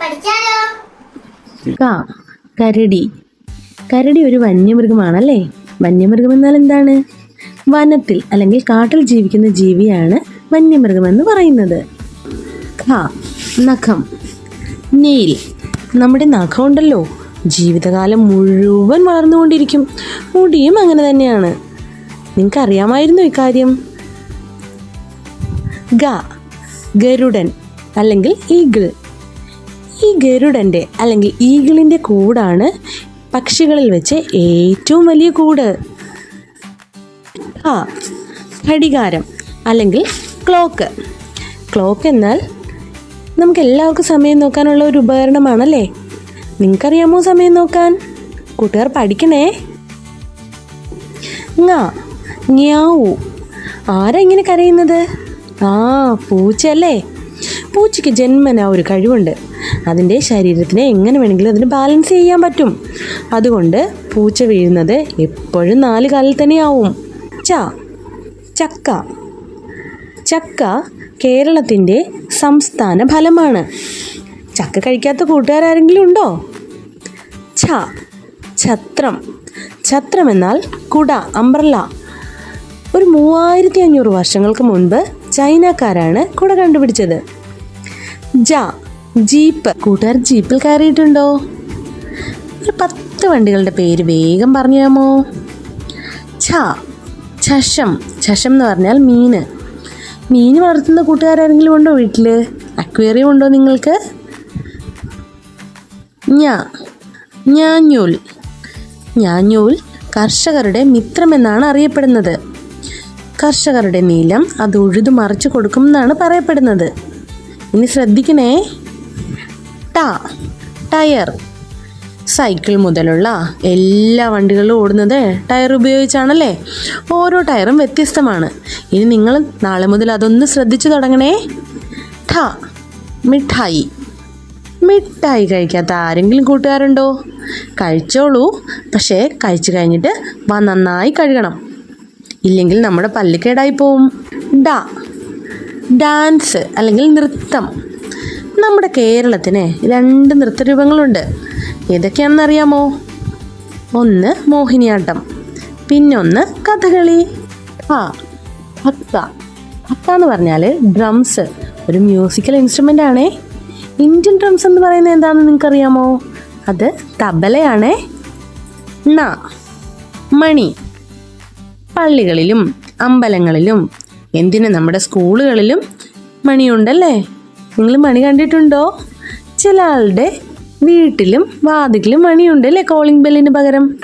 പഠിച്ചാലോ? കരടി. കരടി ഒരു വന്യമൃഗമാണല്ലേ? വന്യമൃഗം എന്നാൽ എന്താണ്? വനത്തിൽ അല്ലെങ്കിൽ കാട്ടിൽ ജീവിക്കുന്ന ജീവിയാണ് വന്യമൃഗമെന്ന് പറയുന്നത്. ഖ നഖം. നെയിൽ. നമ്മുടെ നഖമുണ്ടല്ലോ ജീവിതകാലം മുഴുവൻ വളർന്നുകൊണ്ടിരിക്കും. മുടിയും അങ്ങനെ തന്നെയാണ്. നിങ്ങൾക്ക് അറിയാമായിരുന്നു ഇക്കാര്യം ഗ ഗരുഡൻ അല്ലെങ്കിൽ ഈഗിൾ. ഈ ഗരുഡന്റെ അല്ലെങ്കിൽ ഈഗിളിന്റെ കൂടാണ് പക്ഷികളിൽ വെച്ച് ഏറ്റവും വലിയ കൂട്. ആ ഘടികാരം അല്ലെങ്കിൽ ക്ലോക്ക്. ക്ലോക്ക് എന്നാൽ നമുക്ക് എല്ലാവർക്കും സമയം നോക്കാനുള്ള ഒരു ഉപകരണമാണല്ലേ? നിങ്ങൾക്കറിയാമോ സമയം നോക്കാൻ? കൂട്ടുകാർ പഠിക്കണേ. ഞാവു ആരാ ഇങ്ങനെ കരയുന്നത്? ആ പൂച്ചയല്ലേ പൂച്ചയ്ക്ക് ജന്മന ഒരു കഴിവുണ്ട്. അതിന്റെ ശരീരത്തിനെ എങ്ങനെ വേണമെങ്കിലും അതിന് ബാലൻസ് ചെയ്യാൻ പറ്റും. അതുകൊണ്ട് പൂച്ച വീഴുന്നത് എപ്പോഴും നാല് കാലിൽ തന്നെയാവും. ച ചക്ക. ചക്ക കേരളത്തിന്റെ സംസ്ഥാന ഫലമാണ്. ചക്ക കഴിക്കാത്ത കൂട്ടുകാരെങ്കിലും ഉണ്ടോ? ഛ ഛത്രം. ഛത്രം എന്നാൽ കുട അംബ്രല്ല. ഒരു മൂവായിരത്തി അഞ്ഞൂറ് വർഷങ്ങൾക്ക് മുൻപ് ചൈനക്കാരാണ് കുട കണ്ടുപിടിച്ചത്. ജ ജീപ്പ്. കൂട്ടുകാർ ജീപ്പിൽ കയറിയിട്ടുണ്ടോ? ഒരു പത്ത് വണ്ടികളുടെ പേര് വേഗം പറഞ്ഞാമോ ഛ ചഷം ചഷം എന്ന് പറഞ്ഞാൽ മീന് മീൻ വളർത്തുന്ന കൂട്ടുകാരെങ്കിലും ഉണ്ടോ വീട്ടിൽ അക്വേറിയം ഉണ്ടോ നിങ്ങൾക്ക്? ഞാ ഞാഞ്ഞൂൽ. ഞാഞ്ഞൂൽ കർഷകരുടെ മിത്രമെന്നാണ് അറിയപ്പെടുന്നത്. കർഷകരുടെ നീലം അത് ഉഴുതു മറിച്ചു കൊടുക്കും എന്നാണ് പറയപ്പെടുന്നത്. ഇനി ശ്രദ്ധിക്കണേ. ട ടയർ. സൈക്കിൾ മുതലുള്ള എല്ലാ വണ്ടികളും ഓടുന്നത് ടയർ ഉപയോഗിച്ചാണല്ലേ? ഓരോ ടയറും വ്യത്യസ്തമാണ്. ഇനി നിങ്ങൾ നാളെ മുതൽ അതൊന്ന് ശ്രദ്ധിച്ചു തുടങ്ങണേ. ഠ മിഠായി. മിഠായി കഴിക്കാത്ത ആരെങ്കിലും കൂട്ടുകാരുണ്ടോ? കഴിച്ചോളൂ. പക്ഷേ കഴിച്ചു കഴിഞ്ഞിട്ട് വാ നന്നായി കഴുകണം. ഇല്ലെങ്കിൽ നമ്മുടെ പല്ലിക്കേടായി പോവും ഡാ ഡാൻസ് അല്ലെങ്കിൽ നൃത്തം. നമ്മുടെ കേരളത്തിന് രണ്ട് നൃത്തരൂപങ്ങളുണ്ട്. ഏതൊക്കെയാണെന്ന് അറിയാമോ ഒന്ന് മോഹിനിയാട്ടം പിന്നെ ഒന്ന് കഥകളി. ആ ഭക്ത ഭക്ത എന്ന് പറഞ്ഞാൽ ഡ്രംസ്. ഒരു മ്യൂസിക്കൽ ഇൻസ്ട്രുമെന്റ് ആണേ. ഇന്ത്യൻ ഡ്രംസ് എന്ന് പറയുന്നത് എന്താണെന്ന് നിങ്ങൾക്കറിയാമോ? അത് തബലയാണ്. ണ മണി പള്ളികളിലും അമ്പലങ്ങളിലും എന്തിന് നമ്മുടെ സ്കൂളുകളിലും മണിയുണ്ടല്ലേ? നിങ്ങൾ മണി കണ്ടിട്ടുണ്ടോ? ചില ആളുടെ വീട്ടിലും വാതിലും മണിയുണ്ടല്ലേ കോളിംഗ് ബെല്ലിന് പകരം?